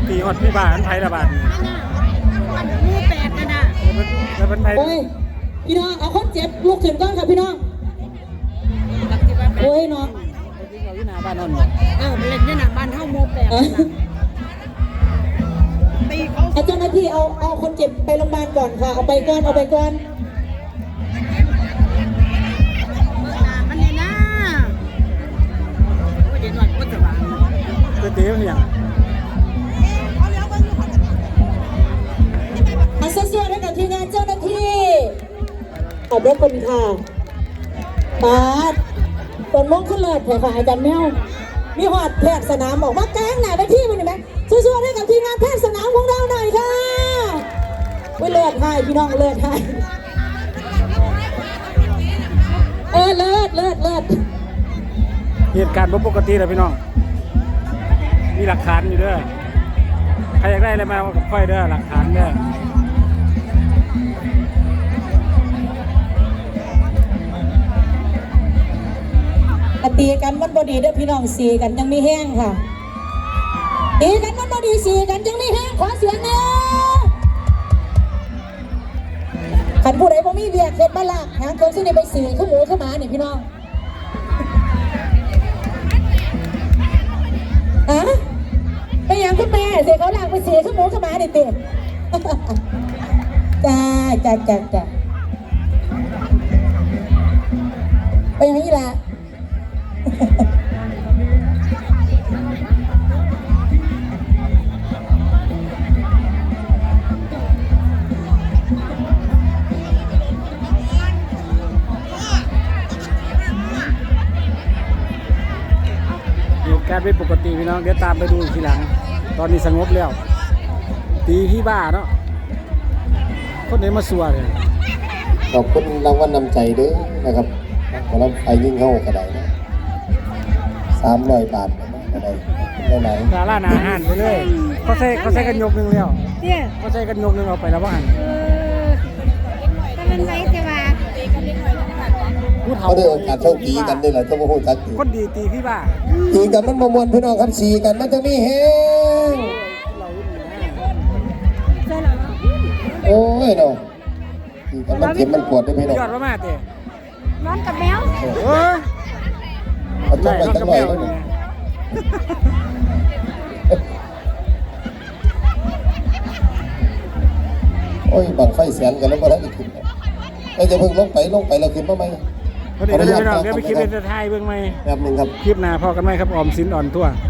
อดพี่บ้านไทยระบาดนี่หมู่แปดนั่นน่ะแล้วเป็นไทยโอ้ยพี่น้องเอาคนเจ็บลุกขึ้นก่อนค่ะพี่น้องหลักสิบว่าแปดโอ้ยเนาะเขาอยู่หน้าบ้านนนท์เออมันเล่นในหนังบ้านเฮาหมู่แปดเออตีเขาเอาเจ้าหน้าที่เอาเอาคนเจ็บไปโรงพยาบาลก่อนค่ะเอาไปก่อนเอาไปก่อนเมื่อหนามันนี่นะโอ้ยเดี๋ยวหน่อยก็สว่างก๋วยเตี๋ยวอย่าง เซียนให้กับทีมงานเจ้าหน้าที่ขอบพระคุณค่ะปาดตนมงขึ้นเลิศเถอะค่ะอาจารย์แมวมีหอดแพทย์สนามออกมาแกงหน้าไปที่มันเห็นไหมสู้ๆให้กับทีมงานแพทย์สนามของเราหน่อยค่ะวิเลิศให้พี่น้องเลิศให้เออเลิศเลิศเลิศเหตุการณ์บ่ปกติเลยพี่น้อง มีหลักฐานอยู่เด้อ ใครอยากได้อะไรมาเอากับค่อยเด้อ หลักฐานเด้อ อะตีกันมันบดีเด้อพี่น้องสีกันยังไม่แห้งค่ะ ตีกันมันบดีสีกันยังไม่แห้งขอเสียงหนะขันผู้ใดบ่มีเบียกเฮ็ดมาละหางเครื่องที่นี่ไปสื่อขึ้นหมูขึ้นหมานี่พี่น้องฮะไปยังคุณแม่เสียเขาหลากไปสื่อขึ้นหมูขึ้นหมานี่ติจ้าจ้าจ้าจ้าไปยังนี่ละ เหตุการณ์เป็นปกติพี่น้อง เดี๋ยวตามไปดูอีกทีหลัง ตอนนี้สงบแล้ว ตีที่บ้าเนาะ คนไหนมาสัวเลยขอบคุณรางวัลนำใจเด้อนะครับหมอลำไฟยิ่งเข้ากระไดนะสามร้อยบาทกระไดได้ไหนดาราหนาอาหารไปเลยเขาใส่เขาใส่กันยกหนึ่งแล้วเนี่ยเขาใส่กันยกหนึ่งเอาไปแล้วว่าหันเออถ้ามันไหนจะว่า ผู้เฒ่าเขาได้โอกาสโชคดีกันนี่แหละเจ้าพ่อจักอยู่คนดีตีพี่บ้าตีกันมันมามวนพี่น้องครับสีกันมันจะมีแห้งเราอยู่นี่นะใช่แล้วโอ้ยเนาะตีกันมันเจ็บมันปวดได้พี่น้องยอดว่ามาเตะนอนกับแมวโอ้ยเอาจัได้งไปรถจักงระไปเป๋าแล้วเนี่นี่ยโอ้ยบังไฟแสนกันแล้วก็ได้ขึ้นแล้วจะเพิ่งลงไปลงไปแล้วขึ้นมาไหม พอดีเราจะไปนอนเดี๋ยวไปคลิปเป็นไทยเบื้องไหมแบบหนึ่งครับ คลิปหน้าพอกันไหมครับออมสินอ่อนทั่วค